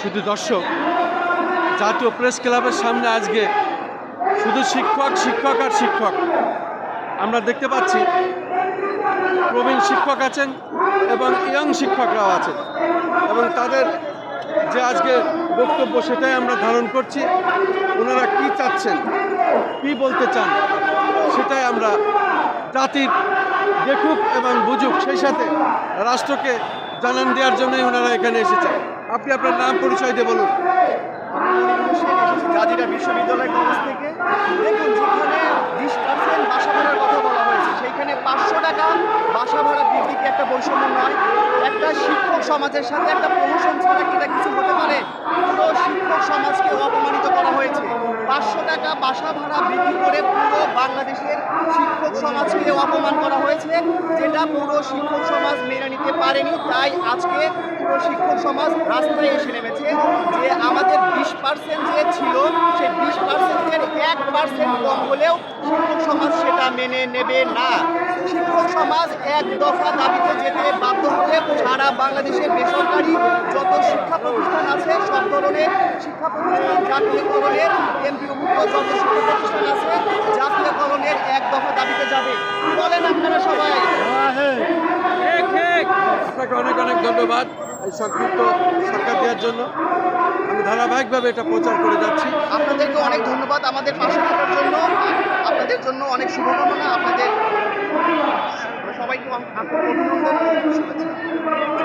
শুধু দর্শক, জাতীয় প্রেস ক্লাবের সামনে আজকে শুধু শিক্ষক শিক্ষক আর শিক্ষক। আমরা দেখতে পাচ্ছি প্রবীণ শিক্ষক আছেন এবং ইয়ং শিক্ষকরাও আছেন এবং তাদের যে আজকে বক্তব্য সেটাই আমরা ধারণ করছি। ওনারা কি চাচ্ছেন, কি বলতে চান সেটাই আমরা জাতির দেখুক এবং বুঝুক। সেই সাথে রাষ্ট্রকে জানান দেওয়ার জন্যই ওনারা এখানে এসেছেন। আপনি আপনার নাম পরিচয় দিয়ে বলুন। বিশ্ববিদ্যালয় কলেজ থেকে কথা বলা হয়েছে, সেইখানে পাঁচশো টাকা একটা বৈষম্য নয়? একটা শিক্ষক সমাজের সাথে একটা প্রমোশন ছাড়া কিছু হতে পুরো শিক্ষক সমাজকে অপমানিত করা হয়েছে পাঁচশো টাকা বাসা ভাড়া বৃদ্ধি করে পুরো বাংলাদেশের শিক্ষক সমাজকে অপমান করা হয়েছে, যেটা পুরো শিক্ষক সমাজ মেনে নিতে পারেনি। তাই আজকে পুরো শিক্ষক সমাজ রাস্তায় এসে নেমেছে যে আমাদের বিশ পার্সেন্ট যে ছিল, সেই বিশ পার্সেন্টের এক পার্সেন্ট কম হলেও শিক্ষক সমাজ সেটা মেনে নেবে না। শিক্ষক সমাজ এক দফা দাবিতে যেতে বাধ্য হবে। সারা বাংলাদেশের বেসরকারি যত শিক্ষা প্রতিষ্ঠান আছে, সব ধরনের শিক্ষা প্রতিষ্ঠান জাতীয়করণের এমপিওভুক্ত যত শিক্ষা প্রতিষ্ঠান আছে জাতীয়করণের এক দফা দাবিতে যাবে। বলেন আপনারা সবাই। আপনাকে অনেক অনেক ধন্যবাদ এই সংক্ষিপ্ত সাক্ষাৎ দেওয়ার জন্য। আমি ধারাবাহিকভাবে এটা প্রচার করে যাচ্ছি। আপনাদেরকে অনেক ধন্যবাদ আমাদের পাশে থাকার জন্য। আপনাদের জন্য অনেক শুভকামনা। আপনাদের সবাইকে অভিনন্দন।